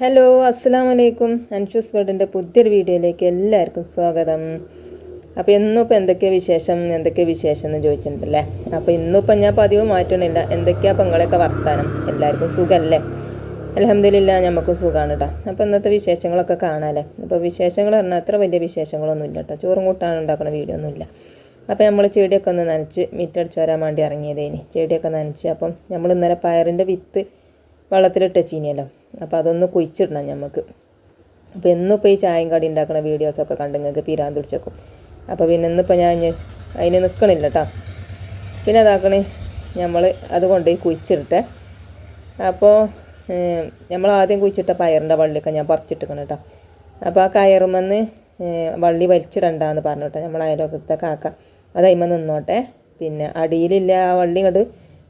Hello അസ്സാം വലൈക്കും അൻഷൂസ് വേർഡിന്റെ പുതിയൊരു വീഡിയോയിലേക്ക് എല്ലാവർക്കും സ്വാഗതം. അപ്പോൾ ഇന്നും ഇപ്പോൾ എന്തൊക്കെയാണ് വിശേഷം? എന്തൊക്കെ വിശേഷം എന്ന് ചോദിച്ചിട്ടുണ്ടല്ലേ? അപ്പോൾ ഇന്നും ഇപ്പം ഞാൻ പതിവ് മാറ്റണില്ല. എന്തൊക്കെയാണ് പെങ്ങളെയൊക്കെ വർത്താനം? എല്ലാവർക്കും സുഖമല്ലേ അലഹമ്മദില്ല നമുക്കും സുഖമാണ് കേട്ടോ അപ്പോൾ ഇന്നത്തെ വിശേഷങ്ങളൊക്കെ കാണാമല്ലേ അപ്പോൾ വിശേഷങ്ങൾ പറഞ്ഞാൽ അത്ര വലിയ വിശേഷങ്ങളൊന്നും ഇല്ല കേട്ടോ ചോറും കൂട്ടാണ് ഉണ്ടാക്കുന്ന വീഡിയോ ഒന്നുമില്ല അപ്പോൾ നമ്മൾ ചെടിയൊക്കെ ഒന്ന് നനച്ച് മിറ്റടിച്ച് വരാൻ വേണ്ടി ഇറങ്ങിയതേനി. ചെടിയൊക്കെ നനച്ച് അപ്പം നമ്മൾ ഇന്നലെ പയറിന്റെ വിത്ത് വെള്ളത്തിലിട്ട് ചീനിയല്ലോ. അപ്പോൾ അതൊന്ന് കുഴിച്ചിടണം നമുക്ക് അപ്പോൾ എന്നും ഇപ്പോൾ ഈ ചായയും കടി ഉണ്ടാക്കുന്ന വീഡിയോസൊക്കെ കണ്ട് നിങ്ങൾക്ക് പീരാൻ തുടിച്ചേക്കും അപ്പോൾ പിന്നെ ഇന്നിപ്പോൾ ഞാൻ അതിന് നിൽക്കണില്ല കേട്ടോ പിന്നെ അതാക്കണേ നമ്മൾ അത് കൊണ്ടുപോയി കുഴിച്ചിട്ടെ അപ്പോൾ നമ്മൾ ആദ്യം കുഴിച്ചിട്ട പയറിന്റെ വള്ളിയൊക്കെ ഞാൻ പറിച്ചിട്ടിക്കണം കേട്ടോ അപ്പോൾ ആ കയറുമെന്ന് വള്ളി വലിച്ചിടണ്ടെന്ന് പറഞ്ഞു കേട്ടോ നമ്മൾ അയലോക്കത്തെ കാക്ക അത് നിന്നോട്ടെ. പിന്നെ അടിയിലില്ല ആ വള്ളി ഇങ്ങോട്ട്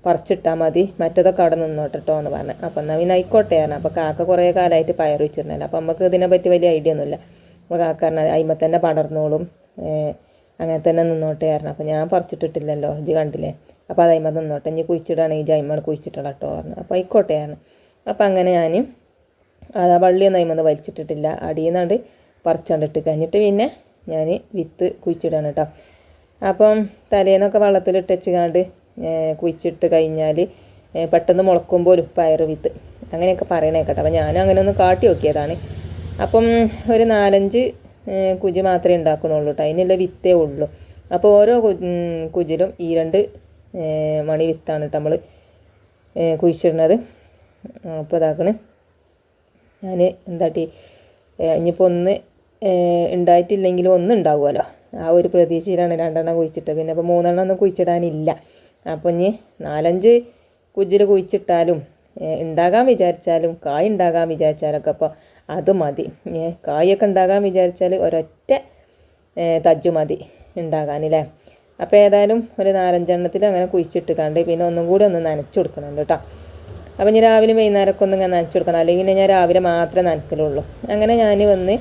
പറിച്ചിട്ടാൽ മതി. മറ്റതൊക്കെ അവിടെ നിന്നോട്ടെ എന്ന് പറഞ്ഞു. അപ്പം എന്നാൽ പിന്നെ ആയിക്കോട്ടെ പറഞ്ഞു. അപ്പോൾ കാക്ക കുറേ കാലമായിട്ട് പയർ വെച്ചിരുന്നല്ലോ അപ്പോൾ നമുക്ക് ഇതിനെപ്പറ്റി വലിയ ഐഡിയ ഒന്നുമില്ല. അപ്പോൾ കാക്ക പറഞ്ഞാൽ തന്നെ പടർന്നോളും. അങ്ങനെ തന്നെ നിന്നോട്ടെ ആയിരുന്നു അപ്പോൾ ഞാൻ പറിച്ചിട്ടിട്ടില്ലല്ലോ. ഇജ് കണ്ടില്ലേ? അപ്പോൾ അത് അതിമ്മ നിന്നോട്ടെ. ഇനി കുഴിച്ചിടുകയാണെങ്കിൽ ഇജ് അതിമ്മ കുഴിച്ചിട്ടുള്ള കേട്ടോ പറഞ്ഞു. അപ്പോൾ ആയിക്കോട്ടെ പറഞ്ഞു. അപ്പോൾ അങ്ങനെ ഞാൻ അത് ആ വള്ളിയൊന്നും അതിമ്മ വലിച്ചിട്ടിട്ടില്ല. അടിയിൽ നിന്നാണ്ട് പറിച്ചാണ്ടിട്ട് കഴിഞ്ഞിട്ട് പിന്നെ ഞാൻ വിത്ത് കുഴിച്ചിടാണ് കേട്ടോ. അപ്പം തലേന്നൊക്കെ വെള്ളത്തിലിട്ട് വെച്ചുകാണ്ട് കുഴിച്ചിട്ട് കഴിഞ്ഞാൽ പെട്ടെന്ന് മുളക്കും പോലും പയർ വിത്ത്. അങ്ങനെയൊക്കെ പറയണേ കേട്ടോ. അപ്പം ഞാനും അങ്ങനെ ഒന്ന് കാട്ടി നോക്കിയതാണ്. അപ്പം ഒരു നാലഞ്ച് കുജി മാത്രമേ ഉണ്ടാക്കണുള്ളൂ കേട്ടോ അതിനുള്ള വിത്തേ ഉള്ളൂ. അപ്പോൾ ഓരോ കുജിലും ഈ രണ്ട് മണി വിത്താണ് കേട്ടോ നമ്മൾ കുഴിച്ചിടുന്നത്. അപ്പോൾ ഇതാക്കണ്. ഞാൻ എന്താട്ടി ഇനിയിപ്പോൾ ഒന്ന് ഉണ്ടായിട്ടില്ലെങ്കിലും ഒന്ന് ഉണ്ടാവുമല്ലോ. ആ ഒരു പ്രതീക്ഷയിലാണ് രണ്ടെണ്ണം കുഴിച്ചിട്ട് പിന്നെ ഇപ്പോൾ മൂന്നെണ്ണം ഒന്നും കുഴിച്ചിടാനില്ല. അപ്പോൾ ഇനി നാലഞ്ച് കുജിൽ കുഴിച്ചിട്ടാലും ഉണ്ടാകാൻ വിചാരിച്ചാലും കായ് ഉണ്ടാകാൻ വിചാരിച്ചാലൊക്കെ അപ്പോൾ അത് മതി. കായൊക്കെ ഉണ്ടാകാൻ വിചാരിച്ചാൽ ഒരൊറ്റ തജ്ജ് മതി ഉണ്ടാകാനല്ലേ അപ്പോൾ ഏതായാലും ഒരു നാലഞ്ചെണ്ണത്തിൽ അങ്ങനെ കുഴിച്ചിട്ടുക്കാണ്ട് പിന്നെ ഒന്നും കൂടി ഒന്ന് നനച്ചു കൊടുക്കണുണ്ട് കേട്ടോ. അപ്പോൾ ഞാൻ രാവിലെ വൈകുന്നേരമൊക്കെ ഒന്ന് ഇങ്ങനെ നനച്ചു കൊടുക്കണം. അല്ലെങ്കിൽ ഞാൻ രാവിലെ മാത്രമേ നനക്കലുള്ളൂ. അങ്ങനെ ഞാൻ വന്ന്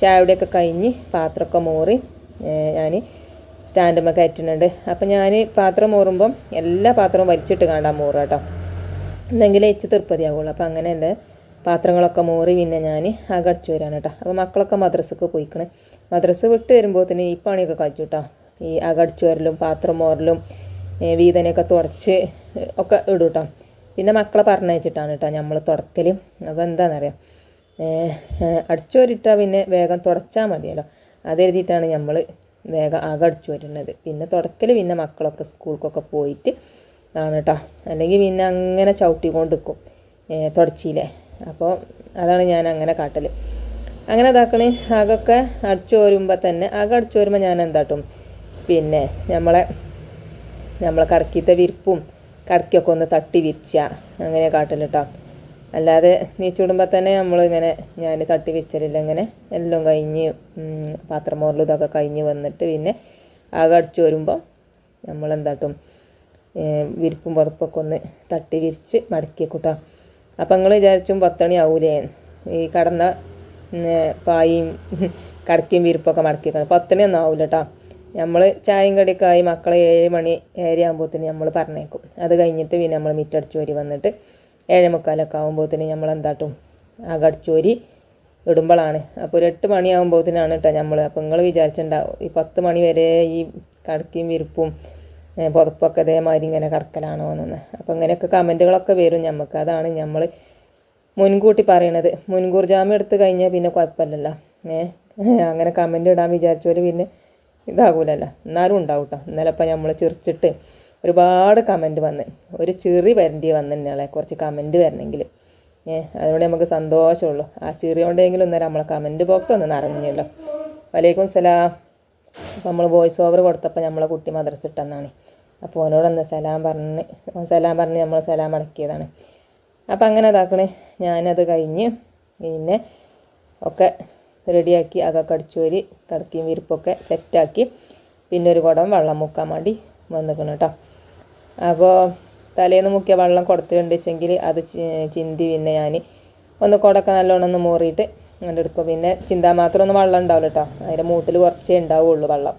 ചായയുടെയൊക്കെ കഴിഞ്ഞ് പാത്രമൊക്കെ മോറി ഞാൻ സ്റ്റാൻഡുമ്മ കയറ്റുന്നുണ്ട്. അപ്പം ഞാൻ പാത്രം മോറുമ്പം എല്ലാ പാത്രവും വലിച്ചിട്ട് കാണാൻ മൂറുക കേട്ടോ എന്നെങ്കിൽ എച്ച് തീർപ്പതിയാവുള്ളൂ അപ്പം അങ്ങനെയല്ലേ പാത്രങ്ങളൊക്കെ മോറി പിന്നെ ഞാൻ അകടിച്ചു വരാൻ കേട്ടോ അപ്പോൾ മക്കളൊക്കെ മദ്രസക്ക് പോയിക്കണ്. മദ്രസ് വിട്ട് വരുമ്പോൾ തന്നെ ഈ പണിയൊക്കെ കഴിച്ചു കേട്ടോ ഈ അകടിച്ചു വരലും പാത്രം മോറലും വീതനയൊക്കെ തുടച്ച് ഒക്കെ ഇടും കേട്ടോ പിന്നെ മക്കളെ പറഞ്ഞയച്ചിട്ടാണ് കേട്ടോ നമ്മൾ തുടക്കൽ അപ്പോൾ എന്താണെന്നറിയാം അടിച്ചു വരിട്ടാൽ പിന്നെ വേഗം തുടച്ചാൽ മതിയല്ലോ. അതെഴുതിയിട്ടാണ് നമ്മൾ വേഗം അകടിച്ചു വരുന്നത്. പിന്നെ തുടക്കൽ പിന്നെ മക്കളൊക്കെ സ്കൂൾക്കൊക്കെ പോയിട്ട് ആണ് കേട്ടോ അല്ലെങ്കിൽ പിന്നെ അങ്ങനെ ചവിട്ടിക്കൊണ്ടിരിക്കും തുടച്ചിയിലെ. അപ്പോൾ അതാണ് ഞാൻ അങ്ങനെ കാട്ടൽ അങ്ങനെ ഇതാക്കണേ. അകൊക്കെ അടിച്ചു വരുമ്പോൾ തന്നെ അകം അടിച്ചു വരുമ്പോൾ ഞാൻ എന്താട്ടും പിന്നെ നമ്മളെ നമ്മളെ കടക്കിത്തെ വിരിപ്പും കടക്കിയൊക്കെ ഒന്ന് തട്ടി വിരിച്ച. അങ്ങനെ കാട്ടൽ കേട്ടോ അല്ലാതെ നീച്ചുവിടുമ്പോൾ തന്നെ നമ്മളിങ്ങനെ ഞാൻ തട്ടി വിരിച്ചലില്ല ഇങ്ങനെ എല്ലാം കഴിഞ്ഞ് പാത്രം മോറലും ഇതൊക്കെ കഴിഞ്ഞ് വന്നിട്ട് പിന്നെ ആകെ അടിച്ചു വരുമ്പോൾ നമ്മളെന്താട്ടും വിരിപ്പും പുറപ്പൊക്കെ ഒന്ന് തട്ടി വിരിച്ച് മടക്കി കൂട്ടോ അപ്പം നിങ്ങൾ വിചാരിച്ചും പത്തണി ആവൂലേ? ഈ കടന്ന പായയും പായും കടക്കയും വിരിപ്പൊക്കെ മടക്കിക്കണം പത്തണി ഒന്നും ആവില്ല കേട്ടോ നമ്മൾ ചായയും കടിക്കായി മക്കളെ ഏഴ് മണി ഏഴ് ആകുമ്പോഴത്തേന് നമ്മൾ പറഞ്ഞേക്കും. അത് കഴിഞ്ഞിട്ട് പിന്നെ നമ്മൾ മിറ്റടിച്ചു വരി വന്നിട്ട് ഏഴ് മുക്കാലൊക്കെ ആകുമ്പോഴത്തേന് നമ്മൾ എന്താട്ടും ആ കടിച്ചോരി ഇടുമ്പോഴാണ് അപ്പോൾ ഒരു എട്ട് മണിയാകുമ്പോഴത്തേനാണ് കേട്ടോ നമ്മൾ അപ്പോൾ നിങ്ങൾ വിചാരിച്ചിട്ടുണ്ടാവും ഈ പത്ത് മണി വരെ ഈ കടക്കിയും വിരിപ്പും പുതപ്പൊക്കെ ഇതേമാതിരി ഇങ്ങനെ കടക്കലാണോ എന്ന് അപ്പോൾ ഇങ്ങനെയൊക്കെ കമന്റുകളൊക്കെ വരും നമുക്ക് അതാണ് നമ്മൾ മുൻകൂട്ടി പറയണത്. മുൻകൂർ ജാമ്യം എടുത്ത് കഴിഞ്ഞാൽ പിന്നെ കുഴപ്പമില്ലല്ലോ ഏ അങ്ങനെ കമന്റ് ഇടാൻ വിചാരിച്ചവർ പിന്നെ ഇതാകൂലല്ലോ. എന്നാലും ഉണ്ടാവും കേട്ടോ ഇന്നലെ ഇപ്പം നമ്മൾ ചിരിച്ചിട്ട് ഒരുപാട് കമന്റ് വന്ന്. ഒരു ചെറി വരേണ്ടി വന്നിട്ടുള്ള കുറച്ച് കമന്റ് വരണമെങ്കിൽ. ഏ അതിനോട് നമുക്ക് സന്തോഷമുള്ളൂ. ആ ചെറിയ കൊണ്ടെങ്കിലും ഒന്നേരം നമ്മളെ കമന്റ് ബോക്സ് ഒന്ന് നിറഞ്ഞല്ലോ. വലൈക്കും സലാം. അപ്പോൾ നമ്മൾ വോയിസ് ഓവർ കൊടുത്തപ്പോൾ നമ്മളെ കുട്ടി മദ്രസ ഇട്ടെന്നാണ് അപ്പോൾ ഓനോടൊന്ന് സലാം പറഞ്ഞ് സലാം പറഞ്ഞ് നമ്മൾ സലാം അടക്കിയതാണ്. അപ്പോൾ അങ്ങനെ ഇതാക്കണേ. ഞാനത് കഴിഞ്ഞ് പിന്നെ ഒക്കെ റെഡിയാക്കി അതൊക്കെ അടിച്ചു വരി കടക്കിയും വിരിപ്പൊക്കെ സെറ്റാക്കി പിന്നെ ഒരു കുടം വെള്ളം മുക്കാൻ വേണ്ടി വന്നിക്കണം കേട്ടോ അപ്പോൾ തലേന്ന് മുക്കിയ വെള്ളം കൊടുത്തിട്ടുണ്ട് വെച്ചെങ്കിൽ അത് ചിന്തി പിന്നെ ഞാൻ ഒന്ന് കൊടക്ക നല്ലോണം ഒന്ന് മൂറിയിട്ട് അങ്ങനെ എടുക്കും. പിന്നെ ചിന്താൻ മാത്രം ഒന്നും വെള്ളം ഉണ്ടാവില്ല കേട്ടോ അതിന്റെ മൂട്ടിൽ കുറച്ചേ ഉണ്ടാവുള്ളൂ വെള്ളം.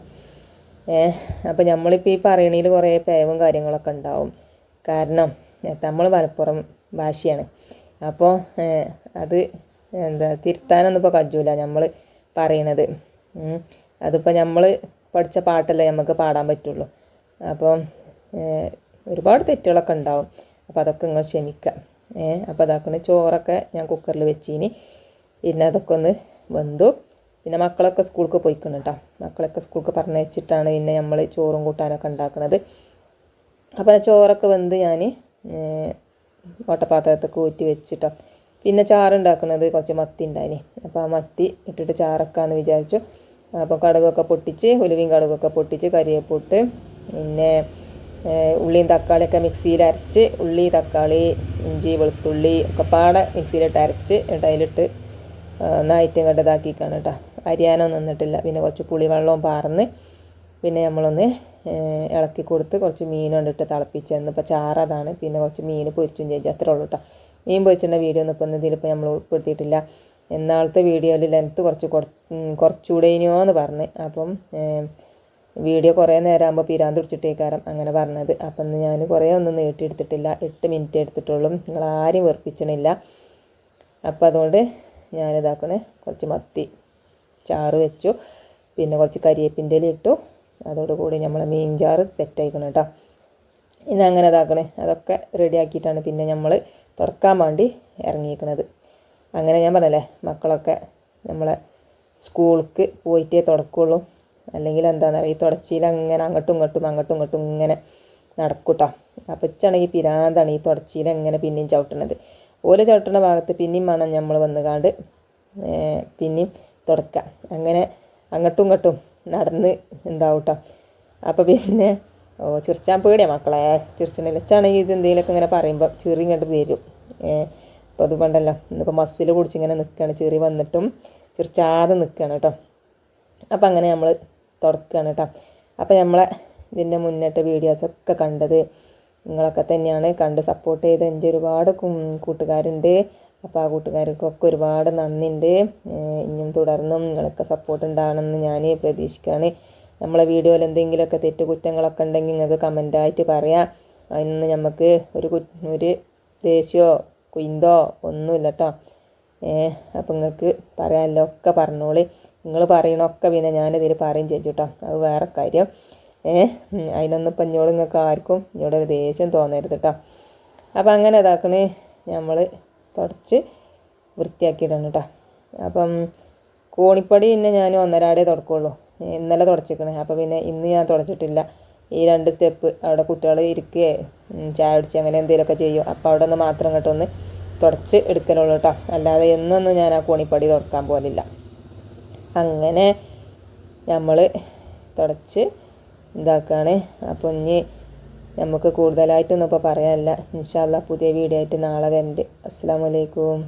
ഏഹ് അപ്പോൾ നമ്മളിപ്പോൾ ഈ പറയണയിൽ കുറേ പേവും കാര്യങ്ങളൊക്കെ ഉണ്ടാവും. കാരണം നമ്മൾ മലപ്പുറം ഭാഷയാണ് അപ്പോൾ അത് എന്താ തിരുത്താനൊന്നും ഇപ്പോൾ കജ്ജൂല നമ്മൾ പറയണത്. അതിപ്പോൾ നമ്മൾ പഠിച്ച പാട്ടല്ലേ നമുക്ക് പാടാൻ പറ്റുള്ളൂ. അപ്പം ഒരുപാട് തെറ്റുകളൊക്കെ ഉണ്ടാവും. അപ്പോൾ അതൊക്കെ നിങ്ങൾ ക്ഷമിക്കുക ഏഹ് അപ്പോൾ അതാക്കണ ചോറൊക്കെ ഞാൻ കുക്കറിൽ വെച്ചിനി. പിന്നെ അതൊക്കെ ഒന്ന് വെന്തു. പിന്നെ മക്കളൊക്കെ സ്കൂൾക്ക് പോയിക്കണം കേട്ടോ മക്കളൊക്കെ സ്കൂൾക്ക് പറഞ്ഞയച്ചിട്ടാണ് പിന്നെ നമ്മൾ ചോറും കൂട്ടാനൊക്കെ ഉണ്ടാക്കുന്നത് അപ്പോൾ ചോറൊക്കെ വെന്ത് ഞാൻ ഓട്ടപാത്രത്തൊക്കെ ഊറ്റി വെച്ചിട്ടോ. പിന്നെ ചാറുണ്ടാക്കുന്നത് കുറച്ച് മത്തി ഉണ്ടായിനി. അപ്പോൾ ആ മത്തി ഇട്ടിട്ട് ചാറക്കാന്ന് വിചാരിച്ചു. അപ്പോൾ കടുകൊക്കെ പൊട്ടിച്ച് ഉലുവയും കടുകൊക്കെ പൊട്ടിച്ച് കരിയേപ്പിട്ട് പിന്നെ ഉള്ളിയും തക്കാളിയൊക്കെ മിക്സിയിൽ അരച്ച് ഉള്ളി തക്കാളി ഇഞ്ചി വെളുത്തുള്ളി ഒക്കെ പാടെ മിക്സിയിലിട്ട് അരച്ച് എന്നിട്ട് അതിലിട്ട് നന്നായിട്ട് കണ്ട് ഇതാക്കിക്കാണ് കേട്ടോ. അരിയാനൊന്നും നിന്നിട്ടില്ല. പിന്നെ കുറച്ച് പുളിവെള്ളവും പാർന്ന് പിന്നെ നമ്മളൊന്ന് ഇളക്കി കൊടുത്ത് കുറച്ച് മീൻ കൊണ്ടിട്ട് തിളപ്പിച്ച് എന്നിപ്പോൾ ചാറതാണ്. പിന്നെ കുറച്ച് മീൻ പൊരിച്ചും ചേച്ചി അത്രേ ഉള്ളൂ കേട്ടോ. മീൻ പൊരിച്ചിട്ടുള്ള വീഡിയോ ഒന്നും ഇപ്പം ഇതിലിപ്പോൾ നമ്മൾ ഉൾപ്പെടുത്തിയിട്ടില്ല. എന്നാളത്തെ വീഡിയോയിൽ ലെങ്ത്ത് കുറച്ച് കുറ- ഉം, കുറച്ചുകൂടെ എന്ന് പറഞ്ഞ്. അപ്പം വീഡിയോ കുറേ നേരം ആകുമ്പോൾ പിരാന്ത് പിടിച്ചിട്ടേക്കാരം അങ്ങനെ പറഞ്ഞത്. അപ്പം ഞാൻ കുറേ ഒന്നും നീട്ടിയെടുത്തിട്ടില്ല. എട്ട് മിനിറ്റ് എടുത്തിട്ടുള്ളൂ. നിങ്ങൾ ആരും വെറുപ്പിച്ചണില്ല. അപ്പോൾ അതുകൊണ്ട് ഞാനിതാക്കണേ കുറച്ച് മത്തി ചാറ് വെച്ചു. പിന്നെ കുറച്ച് കരിയേപ്പിന്റെ ഇട്ടു. അതോടുകൂടി നമ്മൾ മീൻ ചാറ് സെറ്റ് ആയിക്കണം കേട്ടോ പിന്നെ അങ്ങനെ ഇതാക്കണേ. അതൊക്കെ റെഡിയാക്കിയിട്ടാണ് പിന്നെ നമ്മൾ തുറക്കാൻ വേണ്ടി ഇറങ്ങിയിരിക്കണത്. അങ്ങനെ ഞാൻ പറഞ്ഞല്ലേ മക്കളൊക്കെ നമ്മളെ സ്കൂൾക്ക് പോയിട്ടേ തുടക്കുള്ളൂ. അല്ലെങ്കിൽ എന്താണെന്ന് അറിയാം ഈ തുടച്ചിയിൽ അങ്ങനെ അങ്ങോട്ടും ഇങ്ങോട്ടും അങ്ങോട്ടും ഇങ്ങോട്ടും ഇങ്ങനെ നടക്കൂട്ടോ. അപ്പം ഇച്ചാണെങ്കിൽ പിരാന്താണ് ഈ തുടച്ചിയിൽ എങ്ങനെ പിന്നെയും ചവിട്ടണത്. ഓല ചവിട്ടുന്ന ഭാഗത്ത് പിന്നെയും വേണം നമ്മൾ വന്നുകാണ്ട് കാണ്ട് പിന്നെയും തുടക്കുക അങ്ങനെ അങ്ങോട്ടും ഇങ്ങോട്ടും നടന്ന് എന്താവും കേട്ടോ അപ്പോൾ പിന്നെ ഓ ചിരിച്ചാൻ പേടിയാ മക്കളെ. ചിരിച്ചിട്ടില്ല ഇച്ചാണെങ്കിൽ ഇത് എന്തെങ്കിലുമൊക്കെ ഇങ്ങനെ പറയുമ്പോൾ ചെറി ഇങ്ങോട്ട് വരും. അപ്പോൾ അത് പണ്ടല്ലോ ഇന്നിപ്പോൾ മസ്സിൽ പൊടിച്ചിങ്ങനെ നിൽക്കുകയാണ് ചെറി വന്നിട്ടും ചിരിച്ചാതെ നിൽക്കുകയാണ് കേട്ടോ. അപ്പം അങ്ങനെ നമ്മൾ തുടക്കുകയാണ് കേട്ടോ അപ്പോൾ നമ്മളെ ഇതിന്റെ മുന്നിട്ട് വീഡിയോസൊക്കെ കണ്ടത് നിങ്ങളൊക്കെ തന്നെയാണ് കണ്ട് സപ്പോർട്ട് ചെയ്ത് എന്റെ ഒരുപാട് കൂട്ടുകാരുണ്ട്. അപ്പോൾ ആ കൂട്ടുകാർക്കൊക്കെ ഒരുപാട് നന്ദിയുണ്ട് ഇനിയും തുടർന്നും നിങ്ങളൊക്കെ സപ്പോർട്ട് ഉണ്ടാകണമെന്ന് ഞാൻ പ്രതീക്ഷിക്കുകയാണ് നമ്മളെ വീഡിയോയിൽ എന്തെങ്കിലുമൊക്കെ തെറ്റ് കുറ്റങ്ങളൊക്കെ ഉണ്ടെങ്കിൽ നിങ്ങൾക്ക് കമന്റായിട്ട് പറയാം. അതിന് നമുക്ക് ഒരു ഒരു ദേഷ്യമോ കുയിന്തോ ഒന്നുമില്ല കേട്ടോ ഏഹ് അപ്പം നിങ്ങൾക്ക് പറയാമല്ലോ ഒക്കെ പറഞ്ഞോളി. നിങ്ങൾ പറയണൊക്കെ പിന്നെ ഞാനിതിൽ പറയും ചെയ്യും കേട്ടോ. അത് വേറെ കാര്യം. ഏഹ് അതിനൊന്നും ഇപ്പം ഇഞ്ഞോട് നിങ്ങൾക്ക് ആർക്കും ഇഞ്ഞോടൊരു ദേഷ്യം തോന്നരുത് കേട്ടോ. അപ്പം അങ്ങനെ ഇതാക്കണേ. നമ്മൾ തുടച്ച് വൃത്തിയാക്കിയിടണം കേട്ടോ. അപ്പം കോണിപ്പടി പിന്നെ ഞാൻ ഒന്നരാടേ തുടക്കുള്ളൂ. ഇന്നലെ തുടച്ചിക്കണേ. അപ്പോൾ പിന്നെ ഇന്ന് ഞാൻ തുടച്ചിട്ടില്ല. ഈ രണ്ട് സ്റ്റെപ്പ് അവിടെ കുട്ടികൾ ഇരിക്കുകയെ ചായ കുടിച്ച് അങ്ങനെ എന്തെങ്കിലുമൊക്കെ ചെയ്യും. അപ്പോൾ അവിടെ നിന്ന് മാത്രം ഒന്ന് തുടച്ച് എടുക്കലുള്ളൂ കേട്ടോ. അല്ലാതെ എന്നൊന്നും ഞാൻ ആ കോണിപ്പടി തുറക്കാൻ പോലില്ല അങ്ങനെ നമ്മൾ തുടച്ച് ഇതാക്കുകയാണ് അപ്പോൾ ഇനി നമുക്ക് കൂടുതലായിട്ടൊന്നും ഇപ്പോൾ പറയാനില്ല. ഇൻഷാല്ല പുതിയ വീഡിയോ ആയിട്ട് നാളെ വരണ്ട്. അസ്സാം വലൈക്കും